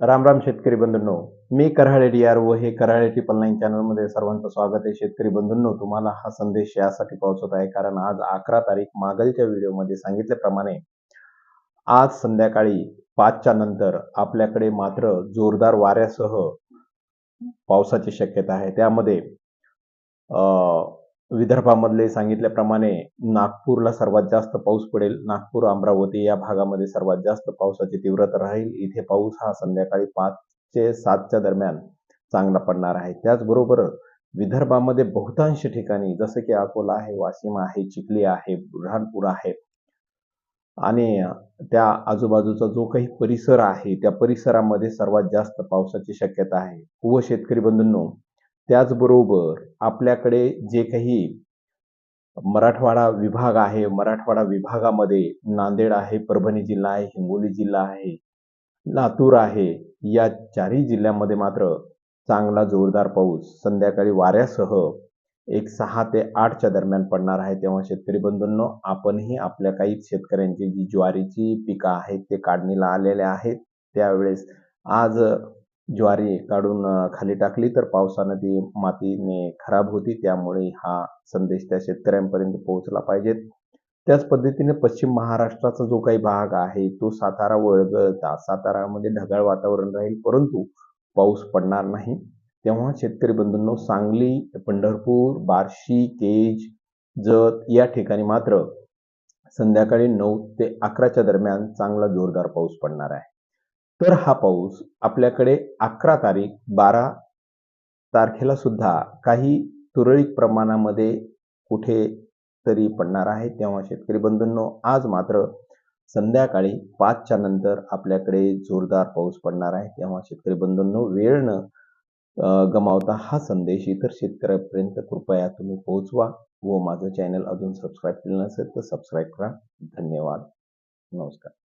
राम राम शेतकरी बंधूंनो मी Karale D R व हे कराळे ट्रिपल नाईन चॅनलमध्ये सर्वांचं स्वागत आहे. शेतकरी बंधूंनो तुम्हाला हा संदेश यासाठी पोहोचत आहे. कारण आज अकरा तारीख मागलच्या व्हिडिओमध्ये सांगितल्याप्रमाणे आज संध्याकाळी पाचच्या नंतर आपल्याकडे मात्र जोरदार वाऱ्यासह पावसाची शक्यता आहे. त्यामध्ये अं, विदर्भामधले सांगितल्याप्रमाणे नागपूरला सर्वात जास्त पाऊस पडेल. नागपूर अमरावती या भागामध्ये सर्वात जास्त पावसाची तीव्रता राहील. इथे पाऊस हा संध्याकाळी पाच ते सातच्या दरम्यान चांगला पडणार आहे. त्याचबरोबर विदर्भामध्ये बहुतांश ठिकाणी जसं की अकोला आहे वाशिम आहे चिखली आहे बुऱ्हाणपूर आहे आणि त्या आजूबाजूचा जो काही परिसर आहे त्या परिसरामध्ये सर्वात जास्त पावसाची शक्यता आहे. व शेतकरी बंधूंनो त्याचबरोबर आपल्याकडे जे काही मराठवाडा विभाग आहे मराठवाडा विभागामध्ये नांदेड आहे परभणी जिल्हा आहे हिंगोली जिल्हा आहे लातूर आहे या चारही जिल्ह्यामध्ये मात्र चांगला जोरदार पाऊस संध्याकाळी वाऱ्यासह एक सहा ते आठच्या दरम्यान पडणार आहे. तेव्हा शेतकरी बंधूंनो आपणही आपल्या काही शेतकऱ्यांची जी ज्वारीची पिकं आहेत ते काढणीला आलेले आहेत. त्यावेळेस आज ज्वारी काढून खाली टाकली तर पावसानं ती मातीने खराब होती. त्यामुळे हा संदेश त्या शेतकऱ्यांपर्यंत पोहोचला पाहिजेत त्याच पद्धतीने पश्चिम महाराष्ट्राचा जो काही भाग आहे तो सातारा वळगळता. सातारामध्ये म्हणजे ढगाळ वातावरण राहील परंतु पाऊस पडणार नाही. तेव्हा शेतकरी बंधूंनो सांगली पंढरपूर बार्शी केज जत या ठिकाणी मात्र संध्याकाळी नऊ ते अकराच्या दरम्यान चांगला जोरदार पाऊस पडणार आहे. तर हा पाऊस आपल्याकडे अकरा तारीख बारा तारखेला सुद्धा काही तुरळक प्रमाणामध्ये कुठे तरी पडणार आहे. तेव्हा शेतकरी बंधूंनो आज मात्र संध्याकाळी पाचच्या नंतर आपल्याकडे जोरदार पाऊस पडणार आहे. तेव्हा शेतकरी बंधूंनो वेळ न गमावता हा संदेश इतर शेतकऱ्यापर्यंत कृपया तुम्ही पोहोचवा व माझं चॅनल अजून सबस्क्राईब केलं नसेल तर सबस्क्राईब करा. धन्यवाद. नमस्कार.